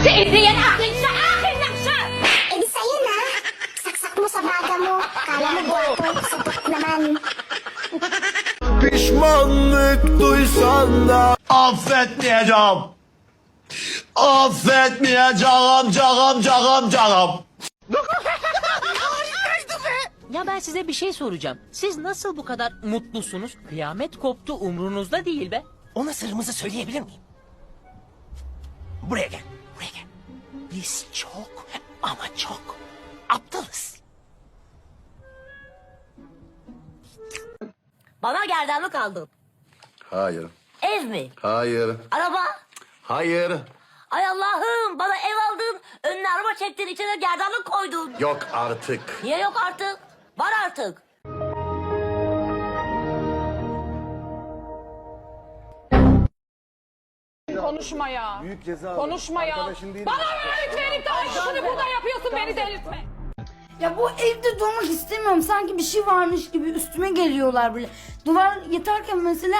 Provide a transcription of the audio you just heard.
Adrian, akin siya! Akin lang siya! Eh sa'yo na. Saksak mo sa baga mo. Kala mo gwapo, supot naman. Pişmanlık duysan da Affetmeyeceğim Affetmeyeceğim canım canım canım Ya ben size bir şey soracağım. Siz nasıl bu kadar mutlusunuz? Kıyamet koptu umrunuzda değil be. Ona sırrımızı söyleyebilir miyim? Buraya gel, buraya gel. Biz çok ama çok aptalız. Bana gerdanlık aldın. Hayır Ev mi? Hayır Araba? Hayır Ay Allah'ım bana ev aldın. Önüne araba çektin içine gerdanlık koydun. Yok artık Niye yok artık? Var artık. Konuşma ya. Konuşma ya. Bana öğretmenlik de aynısını burada yapıyorsun beni delirtme. Ya bu evde durmak istemiyorum. Sanki bir şey varmış gibi üstüme geliyorlar böyle. Duvar yatarken mesela